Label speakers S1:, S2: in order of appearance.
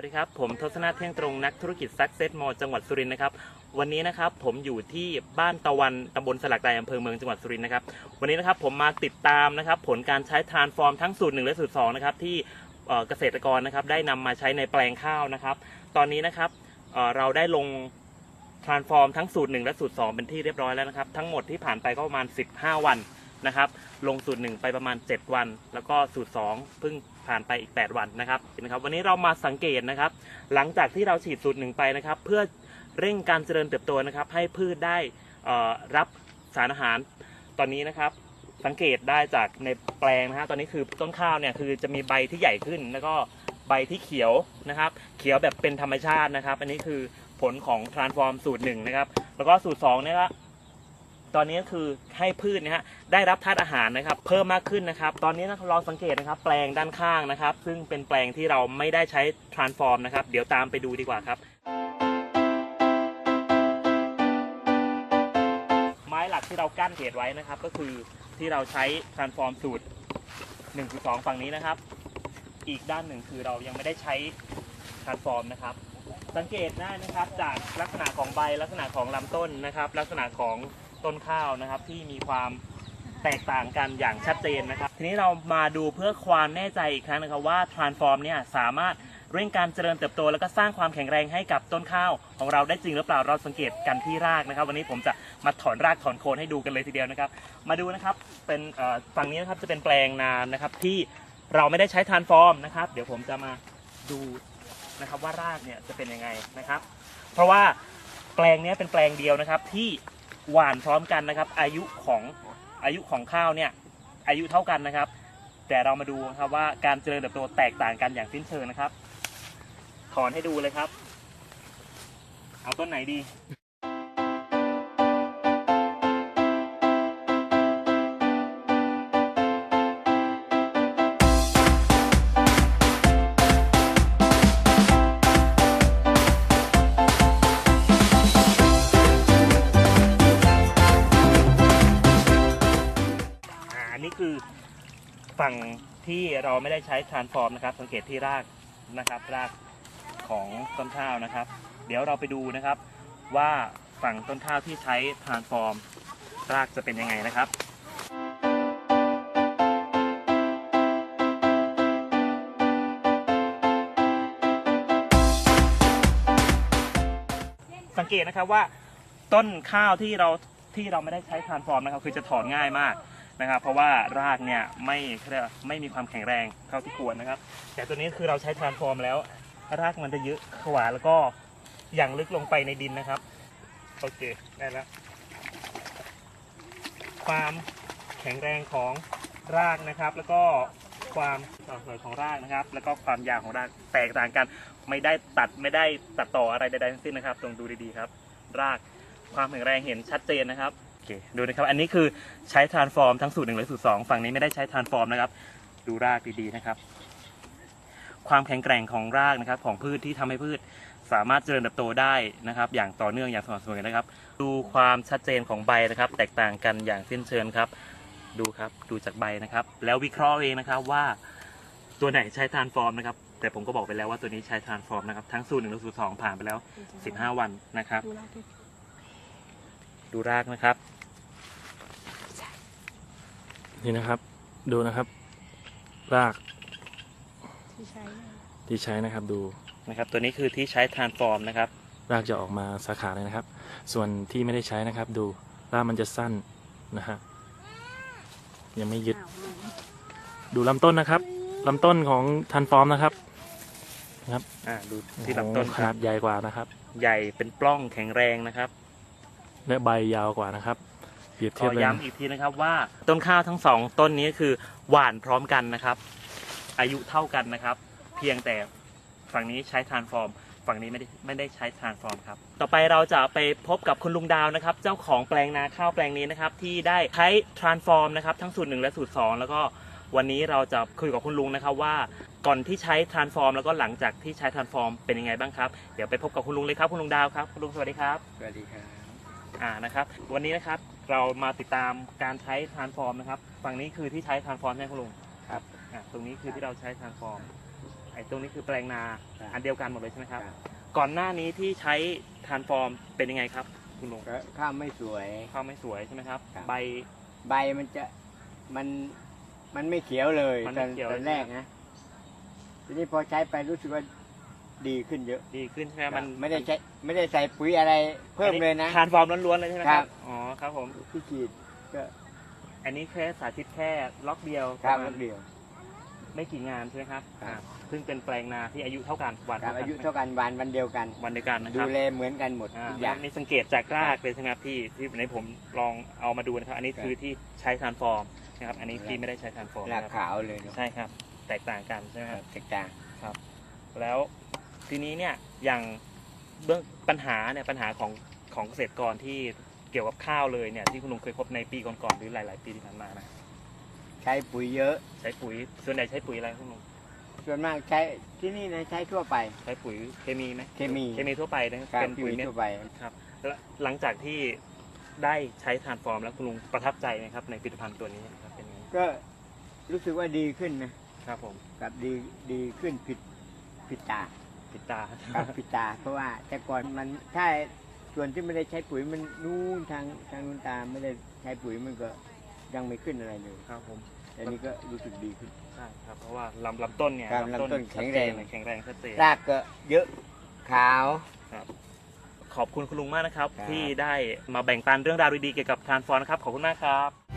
S1: วัสดีครับ ผมทศนาเที่ยงตรงนักธุรกิจซักเซ s มอจังหวัดสุรินทร์นะครับ วันนี้นะครับผมอยู่ที่บ้านตะวันตำบลสลักใดอำเภอเมืองจังหวัดสุรินทร์นะครับ วันนี้นะครับผมมาติดตามนะครับ ผลการใช้ทรานส์ฟอร์มทั้งสูตรหนึ่งและสูตรสองนะครับที่เกษตรกรนะครับได้นำมาใช้ในแปลงข้าวนะครับ ตอนนี้นะครับเเราได้ลงทรานส์ฟอร์มทั้งสูตรหนึ่งและสูตรสองเป็นที่เรียบร้อยแล้วนะครับ ทั้งหมดที่ผ่านไปก็ประมาณ 15 วัน นะครับ ลงสูตรหนึ่งไปประมาณ 7 วัน แล้วก็สูตรสองเพิ่งผ่านไปอีก 8 วันนะครับเห็นะครับ วันนี้เรามาสังเกตนะครับ หลังจากที่เราฉีดสูตรหนึ่งไปนะครับ เพื่อเร่งการเจริญเติบโตนะครับ ให้พืชได้รับสารอาหารตอนนี้นะครับสังเกตได้จากในแปลงนะฮะตอนนี้คือต้นข้าวเนี่ยคือจะมีใบที่ใหญ่ขึ้น แล้วก็ใบที่เขียวนะครับ เขียวแบบเป็นธรรมชาตินะครับ อันนี้คือผลของ transform สูตรหนึ่งนะครับ แล้วก็สูตรสองเนี่ยละ ตอนนี้คือให้พืชนะฮะได้รับธาตุอาหารนะครับ เพิ่มมากขึ้นนะครับ ตอนนี้นะเราสังเกตนะครับ แปลงด้านข้างนะครับ ซึ่งเป็นแปลงที่เราไม่ได้ใช้ transform นะครับ เดี๋ยวตามไปดูดีกว่าครับ ไม้หลักที่เรากั้นเขตไว้นะครับ ก็คือที่เราใช้ transform สูตร 1.2 ฝั่งนี้นะครับ อีกด้านหนึ่งคือเรายังไม่ได้ใช้ transform นะครับสังเกตได้นะครับจากลักษณะของใบลักษณะของลำต้นนะครับ ลักษณะของ ต้นข้าวนะครับ ที่มีความแตกต่างกันอย่างชัดเจนนะครับ ทีนี้เรามาดูเพื่อความแน่ใจอีกครั้งนะครับว่า transform เนี่ยสามารถเร่งการเจริญเติบโต แล้วก็สร้างความแข็งแรงให้กับต้นข้าว ของเราได้จริงหรือเปล่าเราสังเกตกันที่รากนะครับ วันนี้ผมจะมาถอนรากถอนโคนให้ดูกันเลยทีเดียวนะครับ มาดูนะครับเป็นฝั่งนี้นะครับจะเป็นแปลงนานะครับที่เราไม่ได้ใช้ transform นะครับ เดี๋ยวผมจะมาดูนะครับว่ารากเนี่ยจะเป็นยังไงนะครับ เพราะว่าแปลงนี้เป็นแปลงเดียวนะครับที่ หว่านพร้อมกันนะครับ อายุของอายุของข้าวเนี่ยอายุเท่ากันนะครับ แต่เรามาดูครับว่าการเจริญเติบโตแตกต่างกันอย่างสิ้นเชิงนะครับ ถอนให้ดูเลยครับ เอาต้นไหนดี คือฝั่งที่เราไม่ได้ใช้ transform นะครับ สังเกตที่รากนะครับ รากของต้นข้าวนะครับ เดี๋ยวเราไปดูนะครับ ว่าฝั่งต้นข้าวที่ใช้ transform รากจะเป็นยังไงนะครับสังเกตนะครับว่าต้นข้าวที่เราที่เราไม่ได้ใช้ transform นะครับ คือจะถอนง่ายมาก นะครับ เพราะว่ารากเนี่ยไม่ไม่มีความแข็งแรงเท่าที่ควรนะครับ แต่ตัวนี้คือเราใช้ทรานฟอร์มแล้ว รากมันจะเยอะขวาแล้วก็อย่างลึกลงไปในดินนะครับโอเคได้แล้วความแข็งแรงของรากนะครับ แล้วก็ความสม่ำเสมอของรากนะครับ แล้วก็ความยาวของรากแตกต่างกัน ไม่ได้ตัดไม่ได้ตัดต่ออะไรใดๆทั้งสิ้นนะครับตรงดูดีๆครับ รากความแข็งแรงเห็นชัดเจนนะครับ เคดูนะครับ อันนี้คือใช้ transform ทั้งสูตรหนึ่งและสูตรสองฝั่งนี้ไม่ได้ใช้ transform นะครับ ดูรากดีๆนะครับ ความแข็งแกร่งของรากนะครับ ของพืชที่ทำให้พืชสามารถเจริญเติบโตได้นะครับ อย่างต่อเนื่องอย่างสม่ำเสมอนะครับ ดูความชัดเจนของใบนะครับ แตกต่างกันอย่างสิ้นเชิงครับ ดูครับดูจากใบนะครับ แล้ววิเคราะห์เองนะครับว่าตัวไหนใช้ transform นะครับแต่ผมก็บอกไปแล้วว่าตัวนี้ใช้ transform นะครับ ทั้งสูตรหนึ่งและสูตรสองผ่านไปแล้ว 15 วันนะครับ
S2: ดูรากที่
S1: ดูรากนะครับ
S3: นี่นะครับ ดูนะครับ ราก
S2: ที่ใช้เนี่ย
S3: ที่ใช้นะครับดู
S1: นะครับ ตัวนี้คือที่ใช้ transform นะครับ
S3: รากจะออกมาสาขาเลยนะครับ ส่วนที่ไม่ได้ใช้นะครับ ดูรากมันจะสั้นนะฮะยังไม่ยึด
S2: อ้าวหลง
S3: ดูลำต้นนะครับลำต้นของทันฟอร์มนะครับ
S1: อ่าดูที่ลำต้น
S3: โอ้โห
S1: ค
S3: ข
S1: รั
S3: นา
S1: บ
S3: ดใหญ่กว่านะครับ
S1: ใหญ่เป็นปล้องแข็งแรงนะครับ
S3: และใบยาวกว่านะครับ เปรียบ
S1: ข
S3: เทีย
S1: อบ
S3: เลย
S1: ย้ำอีกทีนะครับว่าต้นข้าวทั้งสองต้นนี้คือหว่านพร้อมกันนะครับ อายุเท่ากันนะครับ เพียงแต่ฝั่งนี้ใช้ transform ฝั่งนี้ไม่ได้ไม่ได้ใช้ transform ครับ ต่อไปเราจะไปพบกับคุณลุงดาวนะครับ เจ้าของแปลงนาข้าวแปลงนี้นะครับ ที่ได้ใช้ transform นะครับ ทั้งสูตรหนึ่งและสูตรสองแล้วก็วันนี้เราจะคุยกับคุณลุงนะครับว่าก่อนที่ใช้ transform แล้วก็หลังจากที่ใช้ transform เป็นยังไงบ้างครับเดี๋ยวไปพบกับคุณลุงเลยครับคุณลุงดาวครับคุณลุงสวัสดีครับ
S4: สวัสดีครับ
S1: อ่านะครับวันนี้นะครับ เรามาติดตามการใช้ transform นะครับฝั่งนี้คือที่ใช้ transform ใช่ไหมคุณลุง
S4: ครับ
S1: อ่าตรงนี้คือที่เราใช้ transform ออ้ตรงนี้คือแปลงนา
S4: ครับ
S1: อันเดียวกันหมดเลยใช่ไหมครับ
S4: ครับ
S1: ก่อนหน้านี้ที่ใช้ทานฟอร์มเป็นยังไงครับ คุณลุง
S4: ก็ข้าวไม่สวย
S1: ข้าวไม่สวยใช่ไหมครับ
S4: ครับ
S1: ใบ
S4: ใบมันจะมันมันไม่เขียวเลย
S1: มัน
S4: ต
S1: ไม่
S4: อน
S1: เขียว
S4: ตอนแรกนะทีนี้พอใช้ไปรู้สึกว่า ดีขึ้นเยอะ
S1: ดีขึ้นใช่ไหมมัน
S4: ไม่ได้ใช้ไม่ได้ใส่ปุ๋ยอะไรเพิ่มเลยนะ
S1: ทานฟอร์มล้วนๆเลยใช่ไหมค
S4: ครั
S1: รับบอ๋อครับผม
S4: ที่ฉีดก็
S1: อันนี้แค่สาธิตแค่ล็อกเดียว
S4: ครับ
S1: ประมาณ
S4: เดียว
S1: ไม่กี่งานใช่ไหมครับ
S4: ครับ
S1: อ่าซึ่งเป็นแปลงนาที่อายุเท่ากันวัน
S4: ครับ
S1: เท่ากั
S4: อานยุเท่ากันวันวันเดียวกัน
S1: วันเดียวกันนะค
S4: ดู
S1: รับ
S4: แลเหมือนกันหมด
S1: อ่า
S4: ทุกอ
S1: แล้
S4: ย่าวง
S1: นี่สังเกตจากรากเลยใช่ไหมครับที่ที่ในผมลองเอามาดูนะครับ อันนี้
S4: ครับ
S1: คือที่ใช้ทานฟอร์มนะครับ อันนี้ที่ไม่ได้ใช้ทานฟอร์ม
S4: ราก
S1: นะครับ
S4: ขาวเลยเนอะ
S1: ใช่ครับ แตกต่างกันใช่ไหม
S4: ค
S1: ค
S4: รั
S1: รั
S4: บบแตกต่าง
S1: แล้ว ทีนี้เนี่ยอย่างเรื่องปัญหาเนี่ยปัญหาของของเกษตรกรที่เกี่ยวกับข้าวเลยเนี่ยที่คุณลุงเคยพบในปีก่อนๆหรือหลาย ๆ ปีที่ผ่านมานะ
S4: ใช้ปุ๋ยเยอะ
S1: ใช้ปุ๋ยส่วนใหญ่ใช้ปุ๋ยอะไรคุณลุง
S4: ส่วนมากใช้ที่นี่นะใช้ทั่วไป
S1: ใช้ปุ๋ยเคมีไหม
S4: เคมี
S1: เคมีทั่วไปนะครับ
S4: ครับ
S1: เป็นปุ๋
S4: ปุ๋
S1: ย
S4: ย
S1: เม็ด
S4: ทั่วไป
S1: ครับแล้วหลังจากที่ได้ใช้ทานฟอร์มแล้วคุณลุงประทับใจไหมครับในผลิตภัณฑ์ตัวนี้นะครับเป็นไง
S4: ก็รู้สึกว่าดีขึ้นนะครับ
S1: ผม
S4: กับดีดีขึ้นผิดผิดตา
S1: ติดตา
S4: ครับผิดตา เพราะว่าแต่ก่อนมันถ้าส่วนที่ไม่ได้ใช้ปุ๋ยมันนู่นทางทางนู้นตาไม่ได้ใช้ปุ๋ยมันก็ยังไม่ขึ้นอะไรเลย
S1: ครับผม
S4: แต่นี้ก็รู้สึกดีขึ้น
S1: ใช่ครับ เพราะว่าลำลำต้นเนี่ย
S4: ครับลำต้นแข็งแรง
S1: ชัดเจนเลยแข็งแรงชัดเจน
S4: รากก็เยอะขาว
S1: ขอบคุณคุณลุงมากนะครับ
S4: ครับ
S1: ที่ได้มาแบ่งปันเรื่องราวดีๆเกี่ยวกับทานฟอร์นะครับ ขอบคุณมากครับ